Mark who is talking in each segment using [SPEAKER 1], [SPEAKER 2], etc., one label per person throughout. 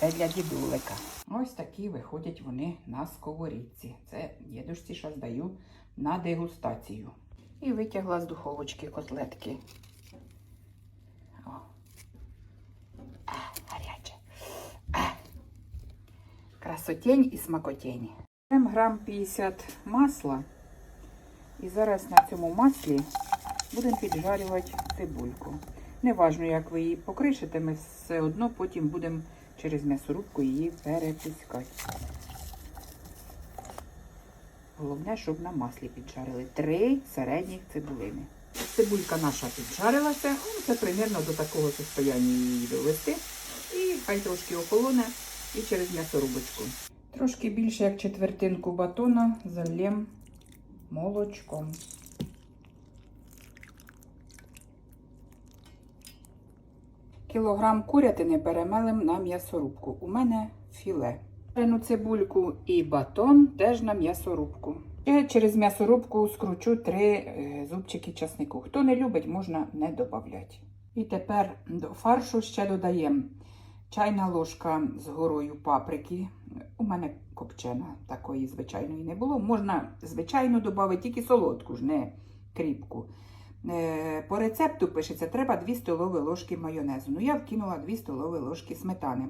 [SPEAKER 1] Це для дідулика. Ось такі виходять вони на сковорідці. Це дідусі що здаю на дегустацію. І витягла з духовочки котлетки. Гаряче. А. Красотень і смакотень. Берем грам 50 масла. І зараз на цьому маслі будемо піджарювати цибульку. Неважно, як ви її покришите, ми все одно потім будемо через м'ясорубку її перепускати. Головне, щоб на маслі піджарили. Три середніх цибулини. Цибулька наша піджарилася, ну, це примерно до такого состояння її довести. І хай трошки охолоне і через м'ясорубочку. Трошки більше як четвертинку батона зальємо молочком. Кілограм курятини перемелим на м'ясорубку. У мене філе. Варену цибульку і батон теж на м'ясорубку. Ще через м'ясорубку скручу три е, зубчики часнику. Хто не любить, можна не додати. І тепер до фаршу ще додаємо чайна ложка з горою паприки. У мене копчена, такої звичайної не було. Можна, звичайно, додати тільки солодку, ж не кріпку. Е, По рецепту пишеться, треба 2 столові ложки майонезу. Ну, я вкинула 2 столові ложки сметани.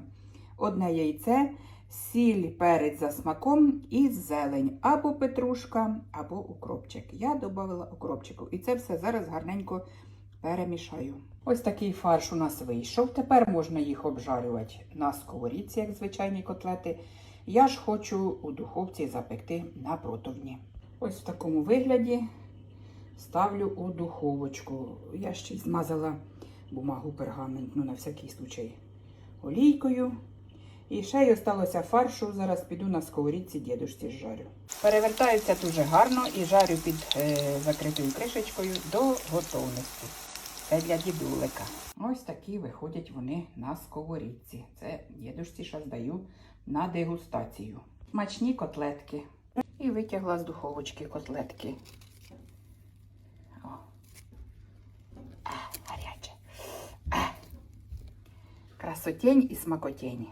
[SPEAKER 1] Одне яйце, сіль, перець за смаком і зелень. Або петрушка, або укропчик. Я додала укропчику. І це все зараз гарненько перемішаю. Ось такий фарш у нас вийшов. Тепер можна їх обжарювати на сковорідці, як звичайні котлети. Я ж хочу у духовці запекти на противні. Ось в такому вигляді ставлю у духовочку. Я ще змазала бумагу пергаментну на всякий случай олійкою. І ще й осталося фаршу. Зараз піду на сковорідці дідушці жарю. Перевертаються дуже гарно і жарю під е, закритою кришечкою до готовності. Це для дідулика. Ось такі виходять вони на сковорідці. Це дідушці що здаю на дегустацію. Смачні котлетки. І витягла з духовочки котлетки. О. А, гаряче. А. Красотень і смакотень.